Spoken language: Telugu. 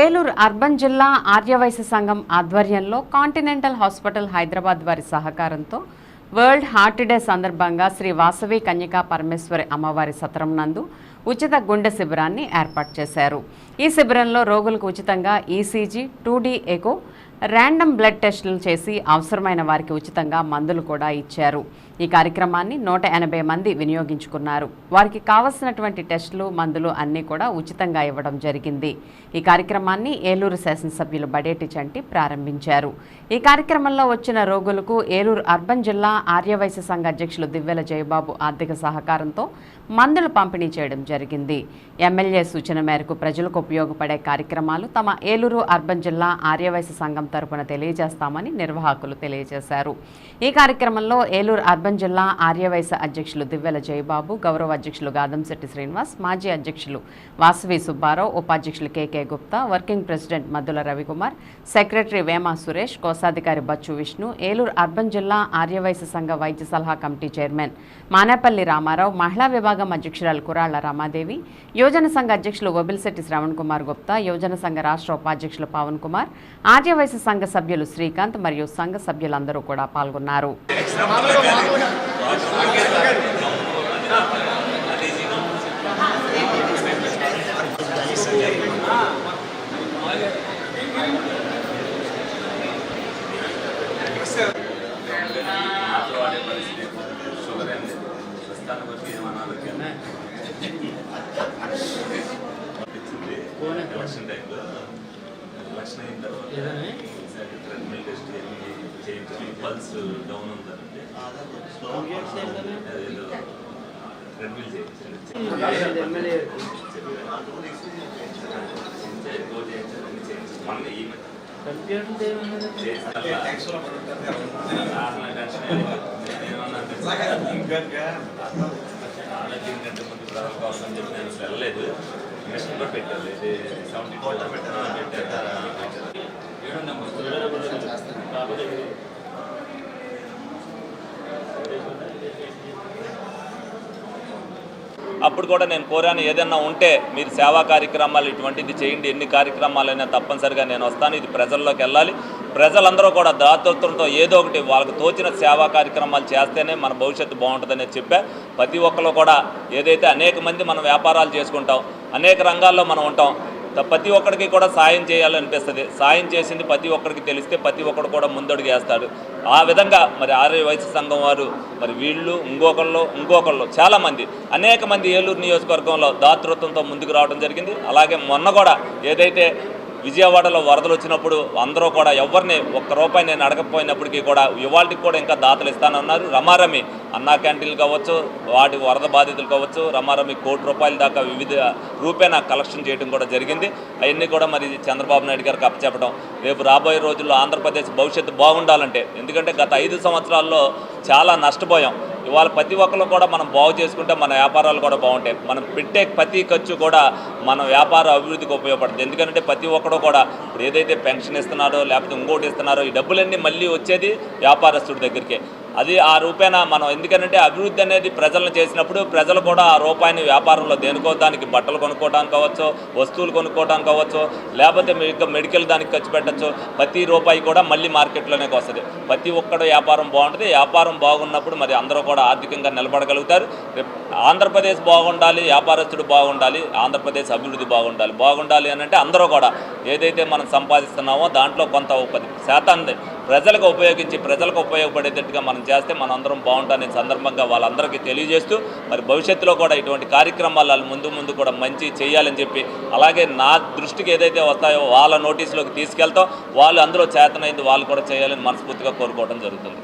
ఏలూరు అర్బన్ జిల్లా ఆర్యవైశ్య సంఘం ఆధ్వర్యంలో కాంటినెంటల్ హాస్పిటల్ హైదరాబాద్ వారి సహకారంతో వరల్డ్ హార్ట్ డే సందర్భంగా శ్రీ వాసవి కన్యకా పరమేశ్వరి అమ్మవారి సత్రం నందు ఉచిత గుండె శిబిరాన్ని ఏర్పాటు చేశారు. ఈ శిబిరంలో రోగులకు ఉచితంగా ECG two D echo random blood టెస్టులు చేసి అవసరమైన వారికి ఉచితంగా మందులు కూడా ఇచ్చారు. ఈ కార్యక్రమాన్ని నూట ఎనభై మంది వినియోగించుకున్నారు. వారికి కావలసినటువంటి టెస్టులు మందులు అన్నీ కూడా ఉచితంగా ఇవ్వడం జరిగింది. ఈ కార్యక్రమాన్ని ఏలూరు శాసనసభ్యులు బడేటి చంటి ప్రారంభించారు. ఈ కార్యక్రమంలో వచ్చిన రోగులకు ఏలూరు అర్బన్ జిల్లా ఆర్యవైశ్య సంఘ అధ్యక్షులు దివ్వెల జయబాబు ఆర్థిక సహకారంతో మందులు పంపిణీ చేయడం జరిగింది. ఎమ్మెల్యే సూచన మేరకు ప్రజలకు ఉపయోగపడే కార్యక్రమాలు తమ ఏలూరు అర్బన్ జిల్లా ఆర్యవైశ్య సంఘం తరపున తెలియజేస్తామని నిర్వాహకులు తెలియజేశారు. ఈ కార్యక్రమంలో ఏలూరు అర్బన్ జిల్లా ఆర్యవైశ్య అధ్యక్షులు దివ్వెల జయబాబు గౌరవ అధ్యక్షులు గాదంశెట్టి శ్రీనివాస్ మాజీ అధ్యక్షులు వాసవి సుబ్బారావు ఉపాధ్యక్షులు KK Gupta working president Maddula Ravikumar secretary Vema Suresh కోశాధికారి బచ్చు విష్ణు ఏలూరు అర్బన్ జిల్లా ఆర్యవైశ్య సంఘ వైద్య సలహా కమిటీ చైర్మన్ మానేపల్లి రామారావు మహిళా విభాగం అధ్యక్షురాలు కురాళ్ళ రామాదేవి యువజన సంఘ అధ్యక్షులు వబిల్శెట్టి శ్రవణ్ కుమార్ గుప్తా యువజన సంఘ రాష్ట్ర ఉపాధ్యక్షులు పవన్ కుమార్ ఆర్యవైశ్య సంఘ సభ్యులు శ్రీకాంత్ మరియు సంఘ సభ్యులందరూ కూడా పాల్గొన్నారు. ఎలక్షన్ టైంలో ఎలక్షన్ అయిన తర్వాత ఈసారి ట్రెడ్మిల్ టెస్ట్ పల్స్ డౌన్ ఉందంటే అదేదో ట్రెడ్మిల్ చేయించాలి మన ఈ ఆరోగ్యం కంటే ముందు ప్రజల కోసం అని చెప్పి నేను వెళ్ళలేదు మిషన్ కూడా పెట్టారు సెవెంటీ పెట్టారు అప్పుడు కూడా నేను కోరాను ఏదైనా ఉంటే మీరు సేవా కార్యక్రమాలు ఇటువంటిది చేయండి. ఎన్ని కార్యక్రమాలైనా తప్పనిసరిగా నేను వస్తాను. ఇది ప్రజల్లోకి వెళ్ళాలి. ప్రజలందరూ కూడా దాతృత్వంతో ఏదో ఒకటి వాళ్ళకు తోచిన సేవా కార్యక్రమాలు చేస్తేనే మన భవిష్యత్తు బాగుంటుందని చెప్పా. ప్రతి ఒక్కరు కూడా ఏదైతే అనేక మంది మనం వ్యాపారాలు చేసుకుంటాం అనేక రంగాల్లో మనం ఉంటాం ప్రతి ఒక్కరికి కూడా సాయం చేయాలనిపిస్తుంది. సాయం చేసింది ప్రతి ఒక్కరికి తెలిస్తే ప్రతి ఒక్కడు కూడా ముందడుగు వేస్తాడు. ఆ విధంగా మరి ఆర్య వయసు సంఘం వారు మరి వీళ్ళు ఇంకొకళ్ళు ఇంకొకళ్ళు చాలామంది అనేక మంది ఏలూరు నియోజకవర్గంలో దాతృత్వంతో ముందుకు రావడం జరిగింది. అలాగే మొన్న కూడా ఏదైతే విజయవాడలో వరదలు వచ్చినప్పుడు అందరూ కూడా ఎవరిని ఒక్క రూపాయి నేను అడగకపోయినప్పటికీ కూడా ఇవాళకి కూడా ఇంకా దాతలు ఇస్తానన్నారు. రమారమి అన్నా క్యాంటీన్లు కావచ్చు వాటి వరద బాధితులు కావచ్చు రమారమి కోటి రూపాయల దాకా వివిధ రూపేణ కలెక్షన్ చేయడం కూడా జరిగింది. అవన్నీ కూడా మరి చంద్రబాబు నాయుడు గారికి అప్పచెప్పడం. రేపు రాబోయే రోజుల్లో ఆంధ్రప్రదేశ్ భవిష్యత్తు బాగుండాలంటే ఎందుకంటే గత ఐదు సంవత్సరాల్లో చాలా నష్టపోయాం. ఇవాళ ప్రతి ఒక్కరు కూడా మనం బాగు చేసుకుంటే మన వ్యాపారాలు కూడా బాగుంటాయి. మనం పెట్టే ప్రతి ఖర్చు కూడా మన వ్యాపార అభివృద్ధికి ఉపయోగపడుతుంది. ఎందుకంటే ప్రతి ఒక్కడు కూడా ఇప్పుడు ఏదైతే పెన్షన్ ఇస్తున్నారో లేకపోతే ఇంకోటి ఇస్తున్నారో ఈ డబ్బులన్నీ మళ్ళీ వచ్చేది వ్యాపారస్తుడి దగ్గరికే. అది ఆ రూపేణ మనం ఎందుకంటే అభివృద్ధి అనేది ప్రజలను చేసినప్పుడు ప్రజలు కూడా ఆ రూపాయిని వ్యాపారంలో దేనికో దానికి బట్టలు కొనుక్కోవడానికి కావచ్చు వస్తువులు కొనుక్కోవడానికి కావచ్చు లేకపోతే మీకు మెడికల్ దానికి ఖర్చు పెట్టచ్చు. ప్రతి రూపాయి కూడా మళ్ళీ మార్కెట్లోనే వస్తుంది. ప్రతి ఒక్కడు వ్యాపారం బాగుంటుంది. వ్యాపారం బాగున్నప్పుడు మరి అందరూ కూడా ఆర్థికంగా నిలబడగలుగుతారు. ఆంధ్రప్రదేశ్ బాగుండాలి వ్యాపారస్తుడు బాగుండాలి ఆంధ్రప్రదేశ్ అభివృద్ధి బాగుండాలి. బాగుండాలి అని అంటే అందరూ కూడా ఏదైతే మనం సంపాదిస్తున్నామో దాంట్లో కొంత ఒక పది శాతాన్ని ప్రజలకు ఉపయోగించి ప్రజలకు ఉపయోగపడేటట్టుగా మనం చేస్తే మనందరం అందరం బాగుంటానే సందర్భంగా వాళ్ళందరికీ తెలియజేస్తూ మరి భవిష్యత్తులో కూడా ఇటువంటి కార్యక్రమాలు వాళ్ళు ముందు ముందు కూడా మంచి చేయాలని చెప్పి అలాగే నా దృష్టికి ఏదైతే వస్తాయో వాళ్ళ నోటీసులోకి తీసుకెళ్తాం వాళ్ళు అందులో చేతనైంది వాళ్ళు కూడా చేయాలని మనస్ఫూర్తిగా కోరుకోవడం జరుగుతుంది.